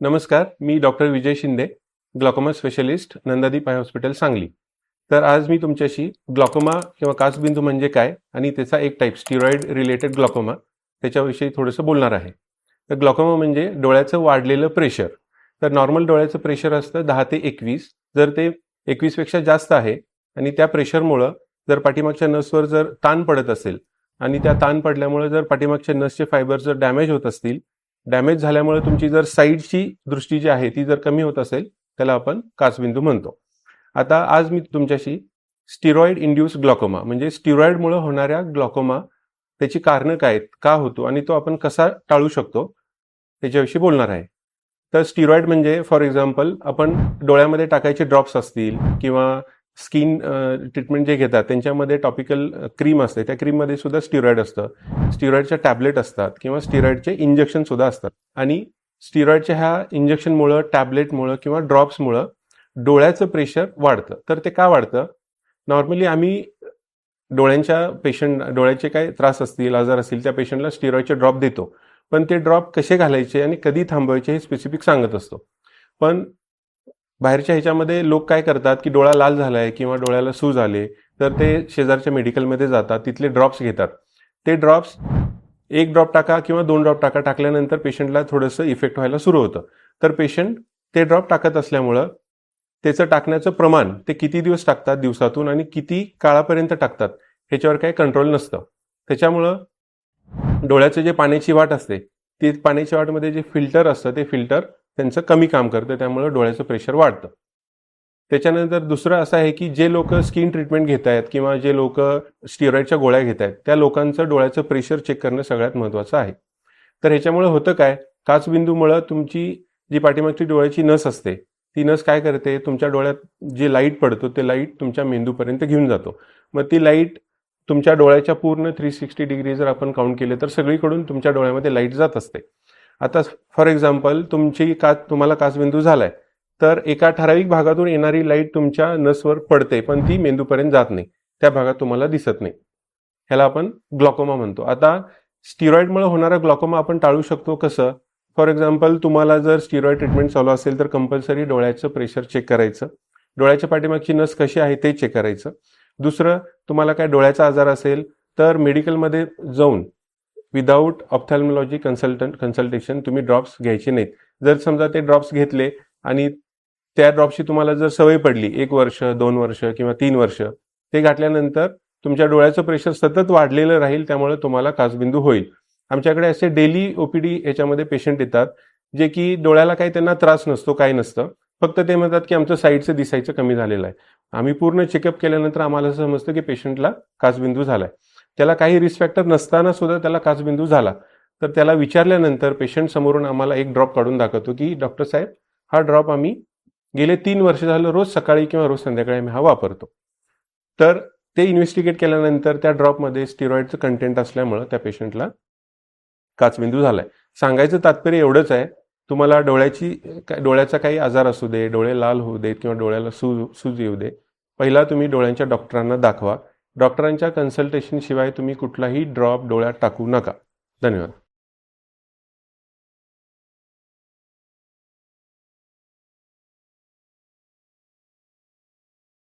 नमस्कार मी doctor Vijay Shinde glaucoma specialist Nandadeep eye hospital Sangli. तर आज मी तुमच्याशी ग्लॉकोमा किंवा काचबिंदू म्हणजे काय आणि त्याचा एक टाईप स्टिरॉइड रिलेटेड ग्लॉकोमा त्याच्याविषयी थोडंसं बोलणार आहे. तर ग्लॉकोमा म्हणजे डोळ्याचं वाढलेलं प्रेशर तर नॉर्मल डोळ्याचं प्रेशर असतं दहा ते एकवीस. जर ते एकवीसपेक्षा जास्त आहे आणि त्या प्रेशरमुळं जर पाठीमागच्या नसवर जर ताण पडत असेल आणि त्या ताण पडल्यामुळे जर पाठीमागच्या नसचे फायबर जर डॅमेज होत असतील डॅमेज झाल्यामुळे तुमची जर साईडची दृष्टी जी आहे ती जर कमी होत असेल त्याला आपण काचबिंदू म्हणतो. आता आज मी तुमच्याशी स्टिरॉइड इंड्यूस ग्लॉकोमा म्हणजे स्टिरॉइडमुळे होणाऱ्या ग्लॉकोमा त्याची कारणं काय आहेत का होतो आणि तो आपण कसा टाळू शकतो त्याच्याविषयी बोलणार आहे. तर स्टिरॉइड म्हणजे फॉर एक्झाम्पल आपण डोळ्यामध्ये टाकायचे ड्रॉप्स असतील किंवा स्किन ट्रीटमेंट जे घेतात त्यांच्यामध्ये टॉपिकल क्रीम असते. त्या क्रीममध्ये सुद्धा स्टिरॉइड असतं. स्टिरॉइडच्या टॅबलेट असतात किंवा स्टिरॉइडचे इंजेक्शन सुद्धा असतात. आणि स्टिरॉइडच्या ह्या इंजेक्शनमुळं टॅबलेटमुळं किंवा ड्रॉप्समुळं डोळ्याचं प्रेशर वाढतं. तर ते का वाढतं? नॉर्मली आम्ही डोळ्यांच्या पेशंट डोळ्याचे काय त्रास असतील आजार असतील त्या पेशंटला स्टिरॉइडचे ड्रॉप देतो. पण ते ड्रॉप कसे घालायचे आणि कधी थांबवायचे हे स्पेसिफिक सांगत असतो. पण बाहेरच्या ह्याच्यामध्ये लोक काय करतात की डोळा लाल झालाय किंवा डोळ्याला सूज आले तर ते शेजारच्या मेडिकलमध्ये जातात तिथले ड्रॉप्स घेतात. ते ड्रॉप्स एक ड्रॉप टाका किंवा दोन ड्रॉप टाका टाकल्यानंतर पेशंटला थोडंसं इफेक्ट व्हायला सुरू होतं. तर पेशंट ते ड्रॉप टाकत असल्यामुळं त्याचं टाकण्याचं प्रमाण ते किती दिवस टाकतात दिवसातून आणि किती काळापर्यंत टाकतात ह्याच्यावर काही कंट्रोल नसतं. त्याच्यामुळं डोळ्याचं जे पाण्याची वाट असते ती पाण्याच्या वाटमध्ये जे फिल्टर असतं ते फिल्टर त्यांचं कमी काम करतं त्यामुळं डोळ्याचं प्रेशर वाढतं. त्याच्यानंतर दुसरं असं आहे की जे लोक स्किन ट्रीटमेंट घेत आहेत किंवा जे लोक स्टिरॉइडच्या गोळ्या घेत आहेत त्या लोकांचं डोळ्याचं प्रेशर चेक करणं सगळ्यात महत्त्वाचं आहे. तर ह्याच्यामुळे होतं काय? काचबिंदूमुळं तुमची जी पाठीमागची डोळ्याची नस असते ती नस काय करते? तुमच्या डोळ्यात जे लाइट पडतो ते लाइट तुमच्या मेंदूपर्यंत घेऊन जातो. मग ती लाइट तुमच्या डोळ्याच्या पूर्ण थ्री सिक्स्टी डिग्री जर आपण काउंट केले तर सगळीकडून तुमच्या डोळ्यामध्ये लाइट जात असते. आता फॉर एक्झाम्पल तुमची काच तुम्हाला काचबिंदू झालाय तर एका ठराविक भागातून येणारी लाइट तुमच्या नसवर पडते पण ती मेंदूपर्यंत जात नाही. त्या भागात तुम्हाला दिसत नाही. ह्याला आपण ग्लॉकोमा म्हणतो. आता स्टिरॉइडमुळे होणारा ग्लॉकोमा आपण टाळू शकतो कसं? फॉर एक्झाम्पल तुम्हाला जर स्टिरॉइड ट्रीटमेंट चालू असेल तर कंपल्सरी डोळ्याचं प्रेशर चेक करायचं. डोळ्याच्या पाठीमागची नस कशी आहे ते चेक करायचं. दुसरं तुम्हाला काय डोळ्याचा आजार असेल तर मेडिकलमध्ये जाऊन विदाऊट ऑप्थॅल्मॉलॉजी कन्सल्टंट कन्सल्टेशन तुम्ही ड्रॉप्स घ्यायचे नाहीत. जर समजा ते ड्रॉप्स घेतले आणि त्या ड्रॉप्सची तुम्हाला जर सवय पडली एक वर्ष दोन वर्ष किंवा तीन वर्ष ते घातल्यानंतर तुमच्या डोळ्याचं प्रेशर सतत वाढलेलं राहील त्यामुळे तुम्हाला काचबिंदू होईल. आमच्याकडे असे डेली ओपीडी याच्यामध्ये पेशंट येतात जे की डोळ्याला काही त्यांना त्रास नसतो काही नसतं. फक्त ते म्हणतात की आमचं साईडचं दिसायचं कमी झालेलं आहे. आम्ही पूर्ण चेकअप केल्यानंतर आम्हाला असं समजतं की पेशंटला काचबिंदू झालाय. त्याला काही रिस्क फॅक्टर नसताना सुद्धा त्याला काचबिंदू झाला. तर त्याला विचारल्यानंतर पेशंट समोरून आम्हाला एक ड्रॉप काढून दाखवतो की डॉक्टर साहेब हा ड्रॉप आम्ही गेले तीन वर्ष झालं रोज सकाळी किंवा रोज संध्याकाळी आम्ही हा वापरतो. तर ते इन्व्हेस्टिगेट केल्यानंतर त्या ड्रॉपमध्ये स्टिरॉइडचं कंटेंट असल्यामुळं त्या पेशंटला काचबिंदू झालाय. सांगायचं तात्पर्य एवढंच आहे तुम्हाला डोळ्याची डोळ्याचा काही आजार असू दे डोळे लाल होऊ देत किंवा डोळ्याला सूज सूज येऊ दे पहिला तुम्ही डोळ्यांच्या डॉक्टरांना दाखवा. डॉक्टरांच्या कन्सल्टेशनशिवाय तुम्ही कुठलाही ड्रॉप डोळ्यात टाकू नका. धन्यवाद.